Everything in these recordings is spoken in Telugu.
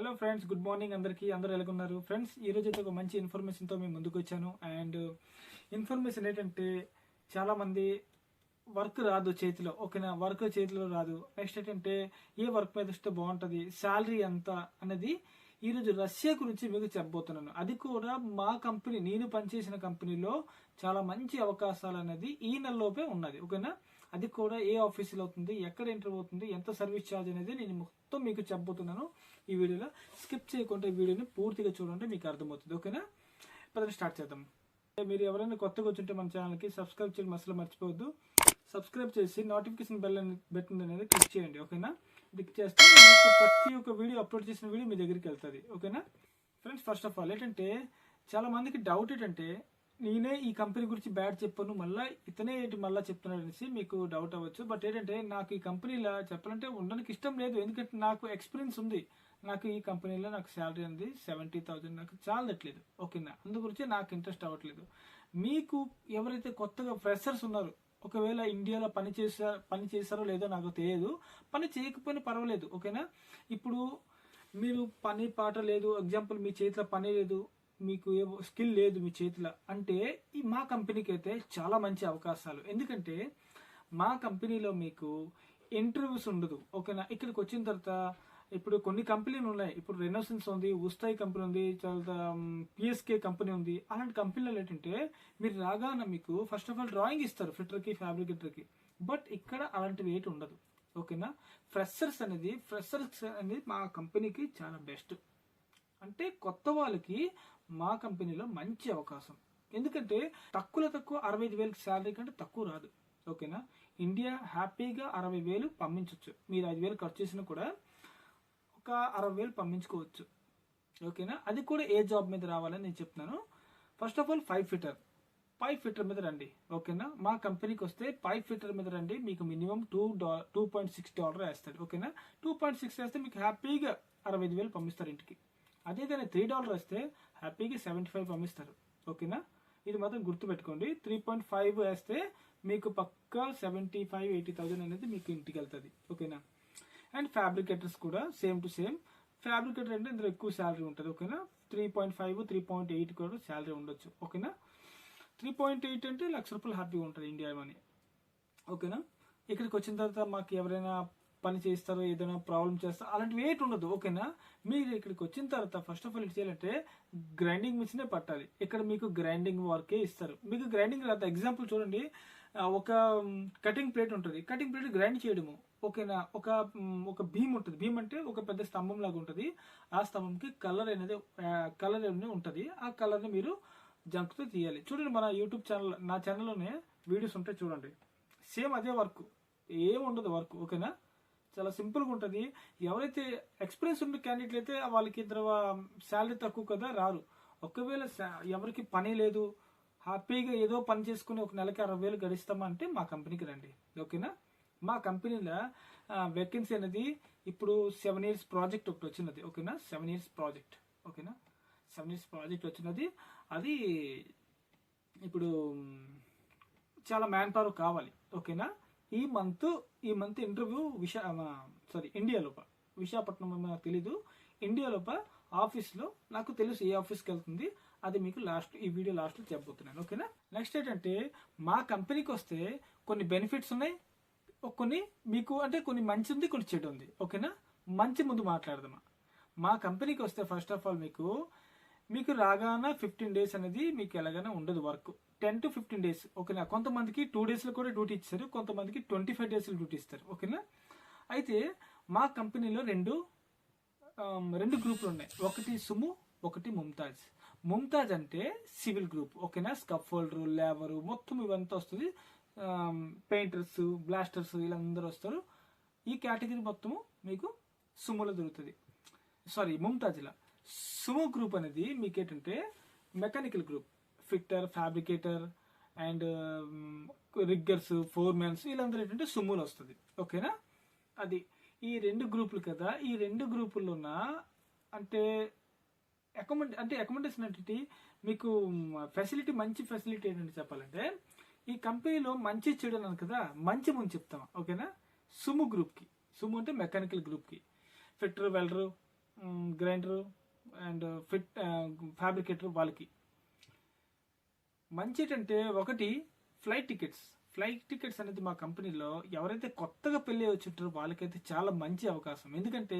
హలో ఫ్రెండ్స్ గుడ్ మార్నింగ్ అందరికీ అందరూ ఎలాగున్నారు? ఫ్రెండ్స్ ఈ రోజు అయితే ఒక మంచి ఇన్ఫర్మేషన్తో మేము ముందుకు వచ్చాను. అండ్ ఇన్ఫర్మేషన్ ఏంటంటే చాలా మంది వర్క్ రాదు చేతిలో. ఓకేనా వర్క్ చేతిలో రాదు. నెక్స్ట్ ఏంటంటే ఏ వర్క్ మీద ఇస్తే బాగుంటుంది? శాలరీ ఎంత అనేది ఈరోజు రష్యా గురించి మీకు చెప్పబోతున్నాను. అది కూడా మా కంపెనీ నేను పనిచేసిన కంపెనీలో చాలా మంచి అవకాశాలు అనేది ఈ నెలలోపే ఉన్నది. ఓకేనా అది కూడా ఏ ఆఫీసులో అవుతుంది? ఎక్కడ ఎంటర్ అవుతుంది? ఎంత సర్వీస్ ఛార్జ్ అనేది నేను మొత్తం మీకు చెప్పబోతున్నాను. ఈ వీడియోలో స్కిప్ చేయకుండా వీడియోని పూర్తిగా చూడండి మీకు అర్థమవుతుంది. ఓకేనా? ప్రజలు స్టార్ట్ చేద్దాం. మీరు ఎవరైనా కొత్తగా వచ్చుంటే మన ఛానల్కి సబ్స్క్రైబ్ చేయడం అసలు మర్చిపోవద్దు. సబ్స్క్రైబ్ చేసి నోటిఫికేషన్ బెల్ బెట్టింది అనేది క్లిక్ చేయండి ఓకేనా? క్లిక్ చేస్తే ప్రతి ఒక్క వీడియో అప్లోడ్ చేసిన వీడియో మీ దగ్గరికి వెళ్తుంది ఓకేనా? ఫ్రెండ్స్ ఫస్ట్ ఆఫ్ ఆల్ ఏంటంటే చాలా మందికి డౌట్ ఏంటంటే నేనే ఈ కంపెనీ గురించి బ్యాడ్ చెప్పాను మళ్ళీ ఇతనే ఏంటి మళ్ళీ చెప్తున్నాడు అనేసి మీకు డౌట్ అవ్వచ్చు. బట్ ఏంటంటే నాకు ఈ కంపెనీలో చెప్పాలంటే ఉండడానికి ఇష్టం లేదు ఎందుకంటే నాకు ఎక్స్పీరియన్స్ ఉంది. నాకు ఈ కంపెనీలో నాకు శాలరీ అనేది సెవెంటీ థౌజండ్ నాకు చాలట్లేదు ఓకేనా? అందు గురించి నాకు ఇంట్రెస్ట్ అవ్వట్లేదు. మీకు ఎవరైతే కొత్తగా ఫ్రెషర్స్ ఉన్నారు ఒకవేళ ఇండియాలో పని చేసా పని చేశారో లేదో నాకు తెలియదు పని చేయకపోయినా పర్వాలేదు ఓకేనా? ఇప్పుడు మీరు పని పాట లేదు ఎగ్జాంపుల్ మీ చేతిలో పని లేదు మీకు ఏ స్కిల్ లేదు మీ చేతిలో అంటే ఈ మా కంపెనీకి అయితే చాలా మంచి అవకాశాలు. ఎందుకంటే మా కంపెనీలో మీకు ఇంటర్వ్యూస్ ఉండదు ఓకేనా? ఇక్కడికి వచ్చిన తర్వాత ఇప్పుడు కొన్ని కంపెనీలు ఉన్నాయి. ఇప్పుడు రెనోసెన్స్ ఉంది ఉస్తాయి కంపెనీ ఉంది తర్వాత పిఎస్కే కంపెనీ ఉంది. అలాంటి కంపెనీలు ఏంటంటే మీరు రాగానే మీకు ఫస్ట్ ఆఫ్ ఆల్ డ్రాయింగ్ ఇస్తారు ఫిట్టర్కి ఫ్యాబ్రికేటర్కి బట్ ఇక్కడ అలాంటి వెయిట్ ఉండదు. ఓకేనా ఫ్రెషర్స్ అనేది ఫ్రెషర్స్ అనేది మా కంపెనీకి చాలా బెస్ట్ అంటే కొత్త వాళ్ళకి మా కంపెనీలో మంచి అవకాశం. ఎందుకంటే తక్కువలో తక్కువ అరవై ఐదు వేలకి శాలరీ కంటే తక్కువ రాదు. ఓకేనా ఇండియా హ్యాపీగా అరవై వేలు పంపించవచ్చు మీరు ఐదు వేలు ఖర్చు చేసినా కూడా ఒక అరవై వేలు పంపించుకోవచ్చు. ఓకేనా? అది కూడా ఏ జాబ్ మీద రావాలని నేను చెప్తున్నాను. First of all five fitter five fitter మీద రండి. ఓకేనా? మా కంపెనీకి వస్తే ఫైవ్ ఫిటర్ మీద రండి. మీకు minimum two dollar two point six dollar వేస్తాడు ఓకేనా? టూ పాయింట్ సిక్స్ వేస్తే మీకు హ్యాపీగా అరవై ఐదు వేలు పంపిస్తారు ఇంటికి. అదే కానీ త్రీ డాలర్ వస్తే హ్యాపీగా సెవెంటీ ఫైవ్ పంపిస్తారు. ఓకేనా? ఇది మాత్రం గుర్తుపెట్టుకోండి. త్రీ పాయింట్ ఫైవ్ వేస్తే మీకు పక్కా సెవెంటీ ఫైవ్ ఎయిటీ థౌజండ్ అనేది మీకు ఇంటికి వెళ్తుంది. ఓకేనా? అండ్ ఫ్యాబ్రికేటర్స్ కూడా సేమ్ టు సేమ్. ఫ్యాబ్రికేటర్ అంటే ఇందులో ఎక్కువ శాలరీ ఉంటుంది ఓకేనా? Three point five three point eight కూడా శాలరీ ఉండొచ్చు ఓకేనా? త్రీ పాయింట్ ఎయిట్ అంటే లక్ష రూపాయలు హ్యాపీగా ఉంటుంది ఇండియా మనీ ఓకేనా? ఇక్కడికి వచ్చిన తర్వాత మాకు ఎవరైనా పని చేస్తారో ఏదైనా ప్రాబ్లం చేస్తారో అలాంటివి ఏంటి ఉండదు ఓకేనా? మీరు ఇక్కడికి వచ్చిన తర్వాత ఫస్ట్ ఆఫ్ ఆల్ ఇది చేయాలంటే గ్రైండింగ్ మిషనే పట్టాలి. ఇక్కడ మీకు గ్రైండింగ్ వర్కే ఇస్తారు. మీకు గ్రైండింగ్ తర్వాత ఎగ్జాంపుల్ చూడండి. ఒక కటింగ్ ప్లేట్ ఉంటుంది. కటింగ్ ప్లేట్ గ్రైండ్ చేయడము. ఓకేనా? ఒక ఒక భీమ్ ఉంటుంది. భీమ్ అంటే ఒక పెద్ద స్తంభం లాగా ఉంటుంది. ఆ స్తంభంకి కలర్ అనేది కలర్ అనేది ఉంటుంది. ఆ కలర్ని మీరు జంక్తో తీయాలి. చూడండి మన యూట్యూబ్ ఛానల్ నా ఛానల్లోనే వీడియోస్ ఉంటాయి చూడండి. సేమ్ అదే వర్క్ ఏం ఉండదు వర్క్ ఓకేనా? చాలా సింపుల్గా ఉంటుంది. ఎవరైతే ఎక్స్పీరియన్స్ ఉన్న క్యాండిడేట్లు అయితే వాళ్ళకి ఇద్దరు శాలరీ తక్కువ కదా? రారు. ఒకవేళ శా- ఎవరికి పని లేదు హ్యాపీగా ఏదో పని చేసుకుని ఒక నెలకి అరవై వేలు గడిస్తామంటే మా కంపెనీకి రండి. ఓకేనా? మా కంపెనీలో వేకెన్సీ అనేది ఇప్పుడు సెవెన్ ఇయర్స్ ప్రాజెక్ట్ ఒకటి వచ్చినది. ఓకేనా? సెవెన్ ఇయర్స్ ప్రాజెక్ట్ ఓకేనా? సెవెన్ ఇయర్స్ ప్రాజెక్ట్ వచ్చినది. అది ఇప్పుడు చాలా మ్యాన్ పవర్ కావాలి. ఓకేనా? ఈ మంత్ ఈ మంత్ ఇంటర్వ్యూ విశా సారీ ఇండియా లోప. విశాఖపట్నం నాకు తెలీదు. ఇండియా లోప ఆఫీస్లో నాకు తెలుసు ఏ ఆఫీస్కి వెళ్తుంది. అది మీకు లాస్ట్ ఈ వీడియో లాస్ట్లో చెప్పబోతున్నాను. ఓకేనా? నెక్స్ట్ ఏంటంటే మా కంపెనీకి వస్తే కొన్ని బెనిఫిట్స్ ఉన్నాయి కొన్ని మీకు అంటే కొన్ని మంచి ఉంది కొన్ని చెడు ఉంది. ఓకేనా? మంచి ముందు మాట్లాడదామా? మా కంపెనీకి వస్తే ఫస్ట్ ఆఫ్ ఆల్ మీకు మీకు రాగానే ఫిఫ్టీన్ డేస్ అనేది మీకు ఎలాగైనా ఉండదు work ten to fifteen days ఓకేనా? కొంతమందికి టూ డేస్లో కూడా డ్యూటీ ఇస్తారు కొంతమందికి ట్వంటీ ఫైవ్ డేస్లో డ్యూటీ ఇస్తారు. ఓకేనా? అయితే మా కంపెనీలో రెండు రెండు గ్రూపులు ఉన్నాయి. ఒకటి సుము ఒకటి ముంతాజ్. ముంతాజ్ అంటే సివిల్ గ్రూప్ ఓకేనా? స్కఫోల్డర్ లేబరు మొత్తం ఇవంతా వస్తుంది. పెయింటర్స్ బ్లాస్టర్స్ వీళ్ళందరూ వస్తారు. ఈ కేటగిరీ మొత్తము మీకు సుములో దొరుకుతుంది. సారీ ముంతాజ్లా. సుమో గ్రూప్ అనేది మీకు ఏంటంటే mechanical group. Fitter fabricator and riggers foremens వీళ్ళందరూ ఏంటంటే సుమోలో వస్తుంది. ఓకేనా? అది. ఈ రెండు గ్రూపులు కదా ఈ రెండు గ్రూపుల్లోన ఉన్న అంటే అకామిడే అంటే అకామిడేషన్ అంటే మీకు ఫెసిలిటీ మంచి ఫెసిలిటీ ఏంటంటే చెప్పాలంటే ఈ కంపెనీలో మంచి చెడు అన్నాను కదా మంచి ముందు చెప్తాం ఓకేనా? సుము గ్రూప్కి. సుము అంటే మెకానికల్ గ్రూప్కి fitter welder grinder and fit fabricator వాళ్ళకి. మంచి ఏంటంటే ఒకటి ఫ్లైట్ టికెట్స్ ఫ్లైట్ టికెట్స్ అనేది మా కంపెనీలో ఎవరైతే కొత్తగా పెళ్ళి వచ్చింటారో వాళ్ళకైతే చాలా మంచి అవకాశం. ఎందుకంటే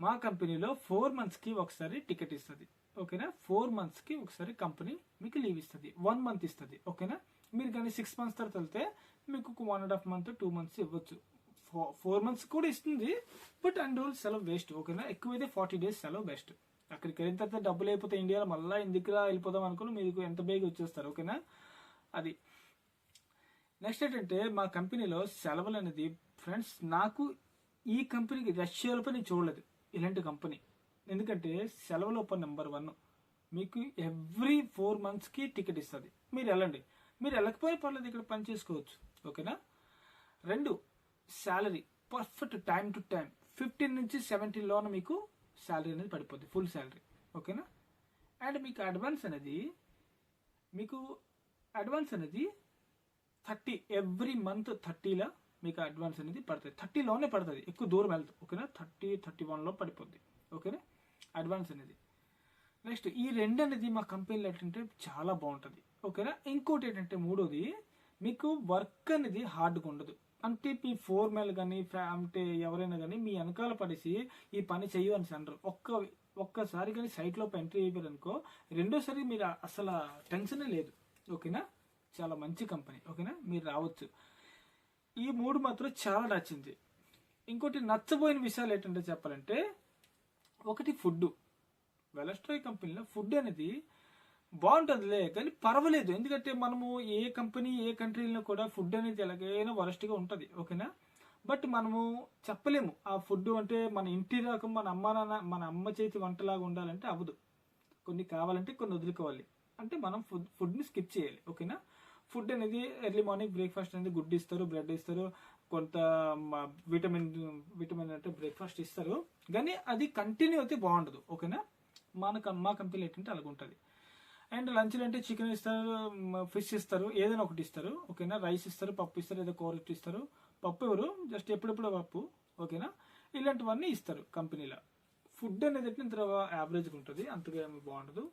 మా కంపెనీలో ఫోర్ మంత్స్కి ఒకసారి టికెట్ ఇస్తుంది. ఓకేనా? ఫోర్ మంత్స్కి ఒకసారి కంపెనీ మీకు లీవ్ ఇస్తుంది. వన్ మంత్ ఇస్తుంది. ఓకేనా? మీరు కానీ సిక్స్ మంత్స్ తర్వాత వెళ్తే మీకు one and half month two months ఇవ్వచ్చు. ఫోర్ మంత్స్ కూడా ఇస్తుంది. బట్ అండ్ రోజు సెలవు వేస్ట్ ఓకేనా? ఎక్కువైతే ఫార్టీ డేస్ సెలవు బెస్ట్ అక్కడికి వెళ్ళిన తర్వాత డబ్బులు అయిపోతే ఇండియాలో మళ్ళీ ఎందుకురా వెళ్ళిపోదాం అనుకుని మీకు ఎంత బేగా వచ్చేస్తారు? ఓకేనా? అది. నెక్స్ట్ ఏంటంటే మా కంపెనీలో సెలవులు అనేది ఫ్రెండ్స్ నాకు ఈ కంపెనీకి రష్యాలో నేను చూడలేదు ఇలాంటి కంపెనీ. ఎందుకంటే సెలవుల ఓపెన్ నెంబర్ వన్ మీకు ఎవ్రీ ఫోర్ మంత్స్కి టికెట్ ఇస్తుంది. మీరు వెళ్ళండి. మీరు వెళ్ళకపోయినా పర్లేదు ఇక్కడ పని చేసుకోవచ్చు. ఓకేనా రెండు salary perfect time to time fifteen నుంచి సెవెంటీన్లోన మీకు శాలరీ అనేది పడిపోద్ది. ఫుల్ శాలరీ ఓకేనా అండ్ మీకు అడ్వాన్స్ అనేది మీకు అడ్వాన్స్ అనేది థర్టీ ఎవ్రీ మంత్ థర్టీలో మీకు అడ్వాన్స్ అనేది పడుతుంది థర్టీలోనే పడుతుంది. ఎక్కువ దూరం వెళ్తుంది ఓకేనా? థర్టీ థర్టీ వన్లో పడిపోద్ది ఓకేనా? అడ్వాన్స్ అనేది. నెక్స్ట్ ఈ రెండు అనేది మా కంపెనీలో ఏంటంటే చాలా బాగుంటుంది ఓకేనా? ఇంకోటి ఏంటంటే మూడోది మీకు వర్క్ అనేది హార్డ్గా ఉండదు. అంటే మీ ఫోర్ మెల్ కానీ అంటే ఎవరైనా కానీ మీ వెనకాల పడేసి ఈ పని చేయవని అంటారు ఒక్క ఒక్కసారి కానీ సైట్లో ఎంట్రీ అయిపోయారు అనుకో రెండోసారి మీరు అసలు టెన్షనే లేదు ఓకేనా? చాలా మంచి కంపెనీ ఓకేనా? మీరు రావచ్చు. ఈ మూడు మాత్రం చాలా నచ్చింది. ఇంకోటి నచ్చబోయిన విషయాలు ఏంటంటే చెప్పాలంటే ఒకటి ఫుడ్ వెలస్ట్రాయ్ కంపెనీలో ఫుడ్ అనేది బాగుంటుందిలే కానీ పర్వాలేదు. ఎందుకంటే మనము ఏ కంపెనీ ఏ కంట్రీలో కూడా ఫుడ్ అనేది ఎలాగైనా వరస్ట్గా ఉంటుంది ఓకేనా? బట్ మనము చెప్పలేము. ఆ ఫుడ్ అంటే మన ఇంటి రకం మన అమ్మ నాన్న మన అమ్మ చేతి వంటలాగా ఉండాలంటే అవ్వదు. కొన్ని కావాలంటే కొన్ని వదులుకోవాలి. అంటే మనం ఫుడ్ ఫుడ్ని స్కిప్ చేయాలి ఓకేనా? ఫుడ్ అనేది ఎర్లీ మార్నింగ్ బ్రేక్ఫాస్ట్ అనేది గుడ్ ఇస్తారు బ్రెడ్ ఇస్తారు కొంత విటమిన్ విటమిన్ అంటే బ్రేక్ఫాస్ట్ ఇస్తారు. కానీ అది కంటిన్యూ అయితే బాగుండదు ఓకేనా? మన మా కంపెనీలో ఏంటంటే అలాగ ఉంటుంది అండ్ లంచ్లో అంటే చికెన్ ఇస్తారు ఫిష్ ఇస్తారు ఏదైనా ఒకటి ఇస్తారు ఓకేనా? రైస్ ఇస్తారు పప్పు ఇస్తారు ఏదో కూర ఇస్తారు. పప్పు ఎవరు? జస్ట్ ఎప్పుడెప్పుడు పప్పు ఓకేనా? ఇలాంటివన్నీ ఇస్తారు కంపెనీలో. ఫుడ్ అనేది ఇంత యావరేజ్గా ఉంటుంది అంతగా ఏమి బాగుండదు.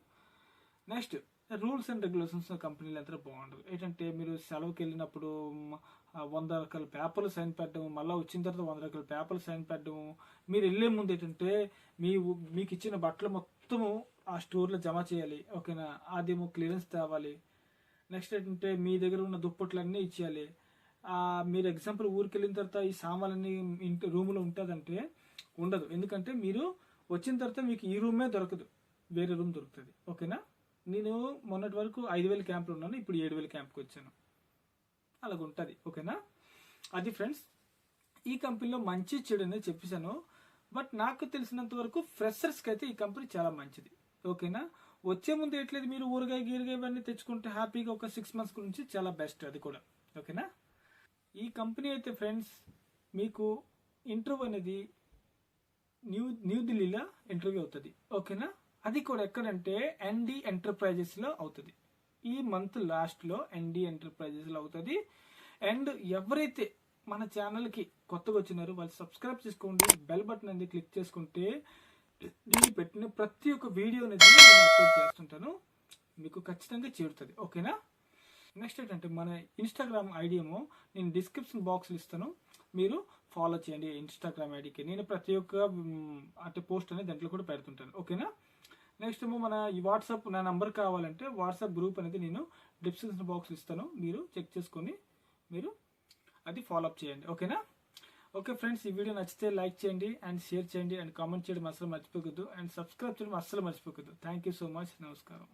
నెక్స్ట్ రూల్స్ అండ్ రెగ్యులేషన్స్ కంపెనీలు ఎంత బాగుంటుంది ఏంటంటే మీరు సెలవుకి వెళ్ళినప్పుడు వంద రకాల పేపర్లు సైన్ పెట్టడం మళ్ళీ వచ్చిన తర్వాత వంద రకాల పేపర్లు సైన్ పెట్టడం. మీరు వెళ్ళే ముందు ఏంటంటే మీ మీకు ఇచ్చిన బట్టలు మొత్తము ఆ స్టోర్లో జమ చేయాలి. ఓకేనా? అదేమో క్లియరెన్స్ తేవాలి. నెక్స్ట్ ఏంటంటే మీ దగ్గర ఉన్న దుప్పట్లన్నీ ఇచ్చేయాలి. మీరు ఎగ్జాంపుల్ ఊరికి వెళ్ళిన తర్వాత ఈ సామాన్లన్నీ ఇంటి రూమ్లో ఉంటుందంటే ఉండదు. ఎందుకంటే మీరు వచ్చిన తర్వాత మీకు ఈ రూమే దొరకదు. వేరే రూమ్ దొరుకుతుంది. ఓకేనా? నేను మొన్నటి వరకు ఐదు వేల క్యాంప్లో ఉన్నాను ఇప్పుడు ఏడు వేల క్యాంప్కి వచ్చాను. అలాగ ఉంటుంది ఓకేనా? అది ఫ్రెండ్స్ ఈ కంపెనీలో మంచి చెడు అనేది చెప్పేశాను బట్ నాకు తెలిసినంత వరకు ఫ్రెషర్స్కి అయితే ఈ కంపెనీ చాలా మంచిది ఓకేనా? వచ్చే ముందు ఎట్లేదు మీరు ఊరగాయ గీరగాయ ఇవన్నీ తెచ్చుకుంటే హ్యాపీగా ఒక సిక్స్ మంత్స్ గురించి చాలా బెస్ట్ అది కూడా ఓకేనా? ఈ కంపెనీ అయితే ఫ్రెండ్స్ మీకు ఇంటర్వ్యూ అనేది న్యూ న్యూఢిల్లీలో ఇంటర్వ్యూ అవుతుంది ఓకేనా? అది కూడా ఎక్కడంటే ఎన్డి ఎంటర్ప్రైజెస్లో అవుతుంది. ఈ మంత్ లాస్ట్లో ఎన్డి ఎంటర్ప్రైజెస్లో అవుతుంది. అండ్ ఎవరైతే మన ఛానల్కి కొత్తగా వచ్చినారో వాళ్ళు సబ్స్క్రైబ్ చేసుకోండి బెల్ బటన్ అనేది క్లిక్ చేసుకుంటే నేను పెట్టిన ప్రతి ఒక్క వీడియో అనేది నేను అప్లోడ్ చేస్తుంటాను. మీకు ఖచ్చితంగా చేరుతుంది. ఓకేనా? నెక్స్ట్ ఏంటంటే మన ఇన్స్టాగ్రామ్ ఐడి ఏమో నేను డిస్క్రిప్షన్ బాక్స్లో ఇస్తాను. మీరు ఫాలో చేయండి ఇన్స్టాగ్రామ్ ఐడికి నేను ప్రతి ఒక్క అంటే పోస్ట్ అనేది దాంట్లో కూడా పెడుతుంటాను. ఓకేనా? నెక్స్ట్ ఏమో మన ఈ వాట్సాప్ నా నంబర్ కావాలంటే వాట్సాప్ గ్రూప్ అనేది నేను డిస్క్రిప్షన్ బాక్స్ ఇస్తాను. మీరు చెక్ చేసుకొని మీరు అది ఫాలోఅప్ చేయండి. ఓకేనా? ఓకే ఫ్రెండ్స్ ఈ వీడియో నచ్చితే లైక్ చేయండి అండ్ షేర్ చేయండి అండ్ కామెంట్ చేయడం అసలు మర్చిపోకూడదు అండ్ సబ్స్క్రైబ్ చేయడం అస్సలు మర్చిపోకూడదు. థ్యాంక్ యూ సో మచ్ నమస్కారం.